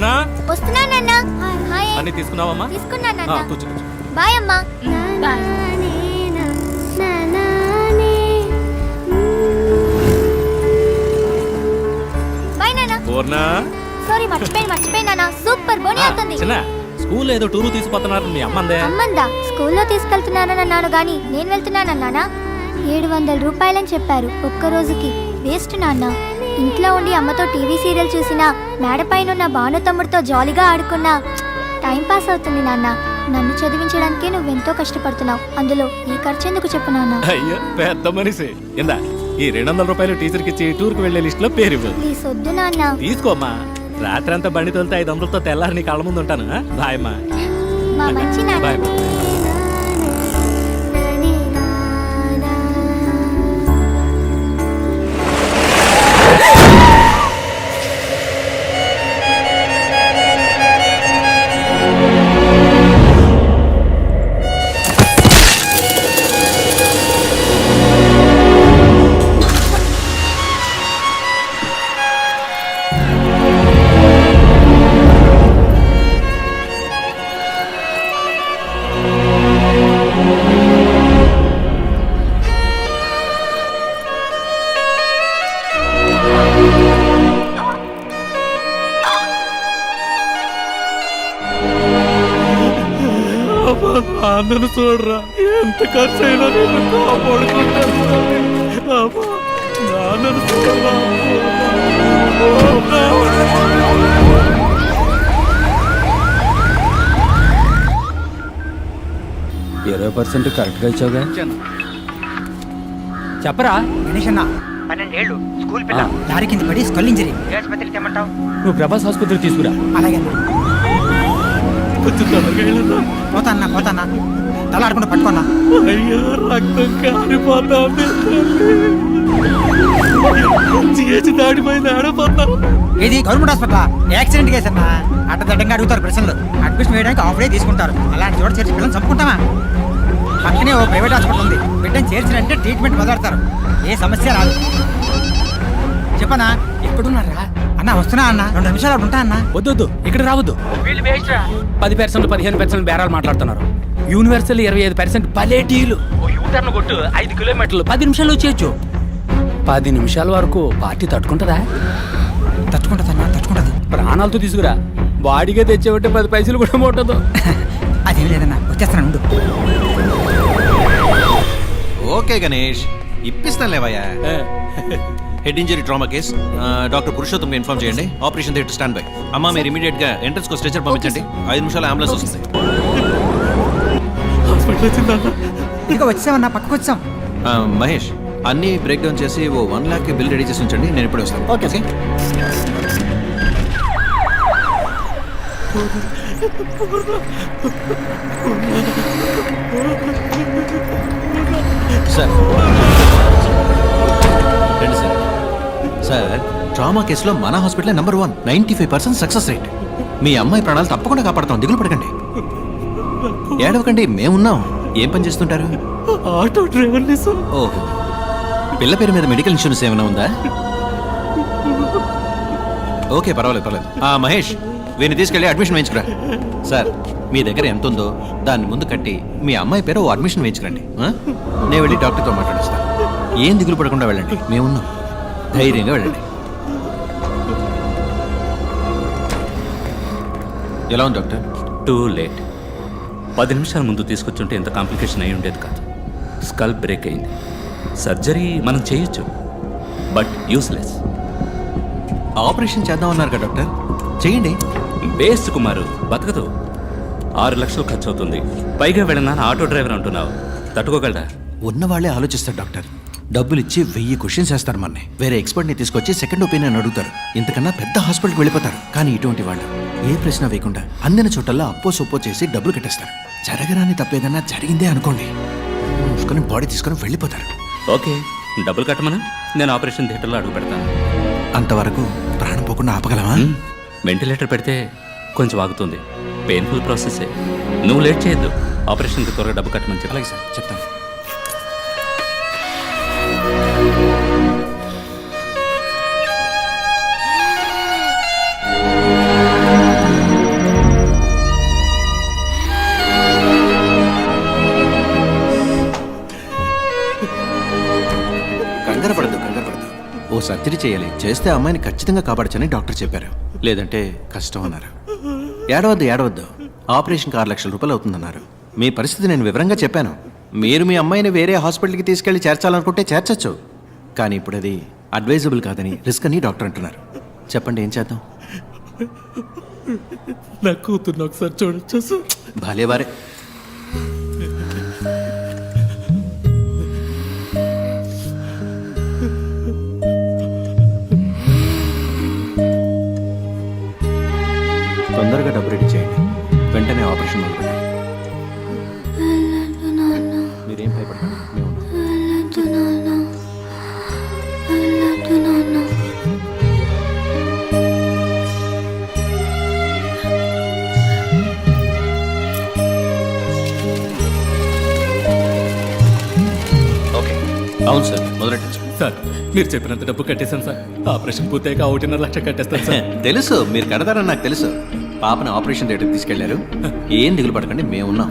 పూర్ణ వస్తున్నానన్నా hi అన్ని తీసుకున్నావమ్మా? తీసుకున్నానన్నా కూర్చో కూర్చో. బాయ్ అమ్మా. బాయ్. బాయ్ నాన్న. పూర్ణ. సారీ మర్చిపోయి మర్చిపోయినా సూపర్ బోని అవుతుంది. చిన్న స్కూల్ ఏదో టూరు తీసుకుపోతున్నారు మీ అమ్మందే. అమ్మందా? స్కూల్లో తీసుకెళ్తున్నానని అన్నాను గాని నేను వెళ్తున్నానన్నానా ఏడు వందల రూపాయలని చెప్పారు ఒక్క రోజుకి. వేస్ట్ నాన్న. ఇంట్లో ఉండి అమ్మతో టీవీ సీరియల్ చూసినా మేడపైన ఉన్న భాను తమ్ముడితో జాలీగా ఆడుకున్నా టైం పాస్ అవుతుంది నాన్న. నన్ను చదివించడానికే నువ్వెంతో కష్టపడుతున్నావు. అందులో ఈ ఖర్చు ఎందుకు చెప్పు నాన్న. అయ్యో పెద్ద మనిషి. ఇందా ఈ రెండు వందల రూపాయలు టీచర్కి ఇచ్చి టూర్కి వెళ్ళే లిస్ట్లో పేరు ఇవ్వు ప్లీజ్ వద్దు నాన్న. తీసుకోమ్మా. రాత్రి అంతా బండి తోలితే ఐదు వందలతో తెల్లారి నీ కళ్ళ ముందు ఉంటాను? బాయ్ మా మంచి నాన్న. బాయ్ నాన్నను చూడరా. ఎంత ఖర్చు అయినా నేను కాపాడుకుంటాను అబ్బా, నాన్నను చూడరా. ఇరవై పర్సెంట్ కరెక్ట్గా ఇచ్చావుగా? చెప్పరా? గణేష్ అన్న పన్నెండేళ్ళు స్కూల్ పిల్ల. లారీ కింద పడి స్కల్ ఇంజరీ. ఏ ఆసుపత్రికి తెమ్మంటావు? నువ్వు ప్రభాస్ ఆసుపత్రికి తీసుకురా. అలాగే అన్న కొంచెం తొందరగా వెళ్ళరా. పోతా అన్న పోతా అన్న తల ఆడుకుంటూ పట్టుకున్నా. అయ్యో రక్తం కారిపోతుంది చేసి దాడిపోయింది ఆడిపోతాను ఇది గవర్నమెంట్ హాస్పిటల్? యాక్సిడెంట్ కేసు అన్న? అడ్డదడ్డంగా అడుగుతారు ప్రశ్నలు. అడ్మిషన్ వేయడానికి డే తీసుకుంటారు. అలాంటి చోట చేర్చి పిల్లలు చంపుకుంటామా? పక్కనే ఓ ప్రైవేట్ హాస్పిటల్ ఉంది. బిడ్డని చేర్చినంటే ట్రీట్మెంట్ మొదలెడతారు. ఏ సమస్య రాదు. చెప్పనా? ఎక్కడున్నారా? అన్న వస్తున్నా అన్న. రెండు నిమిషాలు అక్కడ ఉంటా అన్న. వద్దొద్దు ఇక్కడ రావద్దు. పది పర్సెంట్ పదిహేను పర్సెంట్ బేరాలు మాట్లాడుతున్నారు. యూనివర్సల్ ఇరవై ఐదు పర్సెంట్ పలేటీలు ఓ యూటర్న్ కొట్టు ఐదు కిలోమీటర్లు. పది నిమిషాలు వచ్చేయచ్చు. పది నిమిషాల వరకు పార్టీ తట్టుకుంటుందా? తట్టుకుంటుంది అన్న తట్టుకుంటుంది. ప్రాణాలతో తీసుకురా. బాడీగా తెచ్చేవంటే పది పైసలు కూడా ముట్టదు అదేం లేదన్న వచ్చేస్తాను ఉండు. ఓకే గణేష్ ఇప్పిస్తాను లేవయ్యా head injury trauma case. Doctor Purushottam inform చేయండి. Operation theatre stand by. అమ్మా మీరు ఇమీడియట్గా ఎంట్రన్స్కు స్ట్రెచర్ పంపించండి. ఐదు నిమిషాలు అంబులెన్స్ వస్తుంది. హాస్పిటల్ వచ్చిందన్న ఇదిగో వచ్చామన్న పక్కకు వచ్చాం. మహేష్ అన్ని బ్రేక్ డౌన్ చేసి ఓ వన్ లాక్ బిల్ రెడీ చేసి ఉంచండి. నేను ఇప్పుడే వస్తాను. ఓకే? సార్. సార్ ట్రామా కేసులో మన hospital number one ninety five percent success rate మీ అమ్మాయి ప్రాణాలు తప్పకుండా కాపాడతాం దిగులు పడకండి. ఏడవకండి మేమున్నాం. ఏం పని చేస్తుంటారు? ఆటో డ్రైవర్ని సార్. ఓహో. పిల్ల పేరు మీద మెడికల్ ఇన్సూరెన్స్ ఏమైనా ఉందా? ఓకే పర్వాలేదు పర్వాలేదు. ఆ మహేష్ వీరిని తీసుకెళ్ళి అడ్మిషన్ వేయించుకురా. సార్ మీ దగ్గర ఎంత ఉందో దాన్ని ముందు కట్టి మీ అమ్మాయి పేరు ఓ అడ్మిషన్ వేయించుకురండి? నేను వెళ్ళి డాక్టర్తో మాట్లాడేస్తాను ఏం దిగులు పడకుండా వెళ్ళండి. మేమున్నాం. ధైర్యంగా వెళ్ళండి. ఎలా ఉంది డాక్టర్? Too late. పది నిమిషాల ముందు తీసుకొచ్చుంటే ఎంత కాంప్లికేషన్ అయి ఉండేది కాదు. స్కల్ బ్రేక్ అయింది. సర్జరీ మనం చేయొచ్చు బట్ యూస్లెస్. ఆపరేషన్ చేద్దామన్నారు కదా డాక్టర్? చేయండి. బేస్ట్ కుమారు బతకదు. ఆరు లక్షలు ఖర్చు అవుతుంది పైగా వెళ్ళినా ఆటో డ్రైవర్ అంటున్నావు. తట్టుకోగలరా? ఉన్నవాళ్ళే ఆలోచిస్తారు డాక్టర్. డబ్బులు ఇచ్చి వెయ్యి క్వశ్చన్స్ వేస్తారు మన్ని. వేరే ఎక్స్పర్ట్ని తీసుకొచ్చి సెకండ్ ఒపీనియన్ అడుగుతారు. ఇంతకన్నా పెద్ద హాస్పిటల్కి వెళ్ళిపోతారు. కానీ ఇటువంటి వాళ్ళు ఏ ప్రశ్న వేయకుండా అందిన చోటల్లా అప్పో సొప్పో చేసి డబ్బులు కట్టేస్తారు. జరగరాని తప్పేదన్నా జరిగిందే అనుకోండి. మూసుకొని బాడీ తీసుకొని వెళ్ళిపోతారు. ఓకే డబ్బులు కట్టమనా. నేను ఆపరేషన్ థియేటర్లో అడుగు పెడతాను. అంతవరకు ప్రాణం పోకుండా ఆపగలమా? వెంటిలేటర్ పెడితే కొంచెం ఆగుతుంది. పెయిన్ఫుల్ ప్రాసెసే నువ్వు లేట్ చేయొద్దు. ఆపరేషన్కి త్వరగా డబ్బు కట్టమని చెప్పాలి అలాగే సార్ చెప్తాను. కంగారు పడద్దు కంగారు పడద్దు. ఓ సర్జరీ చేయాలి చేస్తే అమ్మాయిని ఖచ్చితంగా కాపాడచ్చని డాక్టర్ చెప్పారు. లేదంటే కష్టం అన్నారు. ఏడవద్దు ఏడవద్దు. ఆపరేషన్కి ఆరు లక్షల రూపాయలు అవుతుందన్నారు. మీ పరిస్థితి నేను వివరంగా చెప్పాను. మీరు మీ అమ్మాయిని వేరే హాస్పిటల్కి తీసుకెళ్ళి చేర్చాలనుకుంటే చేర్చచ్చు. కానీ ఇప్పుడు అది అడ్వైజబుల్ కాదని రిస్క్ అని డాక్టర్ అంటున్నారు. చెప్పండి ఏం చేద్దాం? నా కూతుర్ని ఒకసారి చూడొచ్చా భలే వారే మీరేం భయపడకండి మేము. ఓకే. అవును సార్. మొదలెట్టచ్చు సార్. మీరు చెప్పినంత డబ్బు కట్టేశాను సార్. ఆపరేషన్ పూర్తయ్యాక ఒకటిన్నర లక్ష కట్టేస్తాను సార్. తెలుసు మీరు కడతారని నాకు తెలుసు. పాపను ఆపరేషన్ థియేటర్కి తీసుకెళ్ళారు. ఏం దిగులు పడకండి మేము ఉన్నాం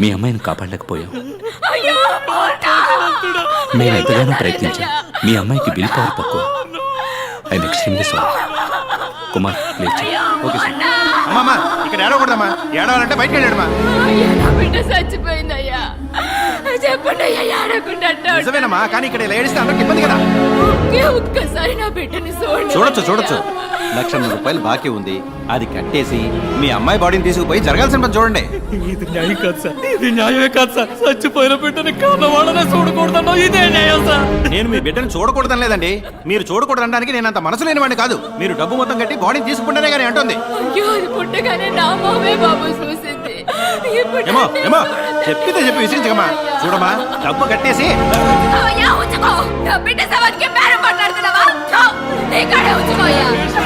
మీ అమ్మాయిని కాపాడలేకపోయాం. మేము ఎంతగానో ప్రయత్నించాం మీ అమ్మాయికి బిల్ పవర్ తక్కువ. I'm extremely sorry Kumar please okay sir అమ్మా ఇక్కడ ఏడవకూడదమ్మా. ఏడవాలంటే బయటకు వెళ్ళాడమ్మా. బిడ్డ చచ్చిపోయిందయ్యా. చెప్పండి అయ్యా ఏడకుండా నిజమేనమ్మా కానీ ఇక్కడ ఇలా ఏడిస్తే అందరికి ఇబ్బంది కదా. ఒకే ఒక్కసారి నా బిడ్డని చూడండి. చూడొచ్చు చూడొచ్చు. లక్షన్నర రూపాయలు బాకీ ఉంది. అది కట్టేసి మీ అమ్మాయి బాడీని తీసుకుపోయి జరగాల్సిన పని చూడండి. ఇది న్యాయం కాదు సార్. ఇది న్యాయమే కాదు సార్. చచ్చిపోయిన బిడ్డని కారణవాడనే చూడకూడదన్నో ఇదే న్యాయం సార్. నేను మీ బిడ్డను చూడకూడదని లేదండి. మీరు చూడకూడదు అనడానికి నేను అంత మనసు లేని వాడిని కాదు. మీరు డబ్బు మొత్తం కట్టి బాడీని తీసుకుంటేనే కానీ అంటుంది. అయ్యో అది పుట్టగానే నా మామే బాబు చూసింది. ఇప్పుడు ఏమో ఏమో. చెప్పితే చెప్పి విసిరించకమ్మా. చూడమ్మా డబ్బు కట్టేసి. అయ్యా ఉంచుకో నా బిడ్డ ఛో,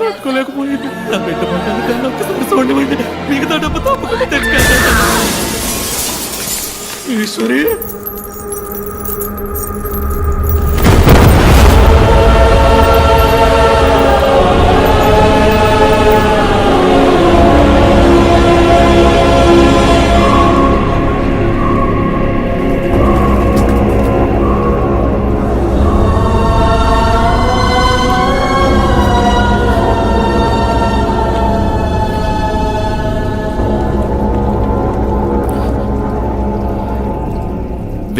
తట్టుకోలేకపోయింది. నా బిడ్డ పడ్డాను కన్నా ఒక్కసారి చూడండి మిగతా డబ్బు తప్పకుండా తెచ్చుకెళ్తాను. ఈశ్వరి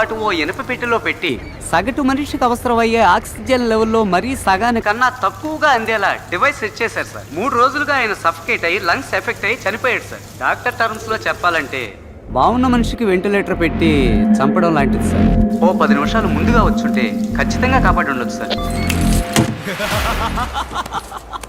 పాటు ఓ ఇనప పెట్టెలో పెట్టి సగటు మనిషికి అవసరమయ్యే ఆక్సిజన్ లెవెల్లో మరీ సగానికన్నా తక్కువగా అందేలా డివైస్ సెట్ చేశారు సార్. మూడు రోజులుగా ఆయన సఫకేట్ అయ్యి లంగ్స్ ఎఫెక్ట్ అయ్యి చనిపోయాడు సార్. డాక్టర్ టర్మ్స్లో చెప్పాలంటే బాగున్న మనిషికి వెంటిలేటర్ పెట్టి చంపడం లాంటిది సార్. ఓ పది నిమిషాలు ముందుగా వచ్చుంటే ఖచ్చితంగా కాపాడి ఉండొచ్చు సార్.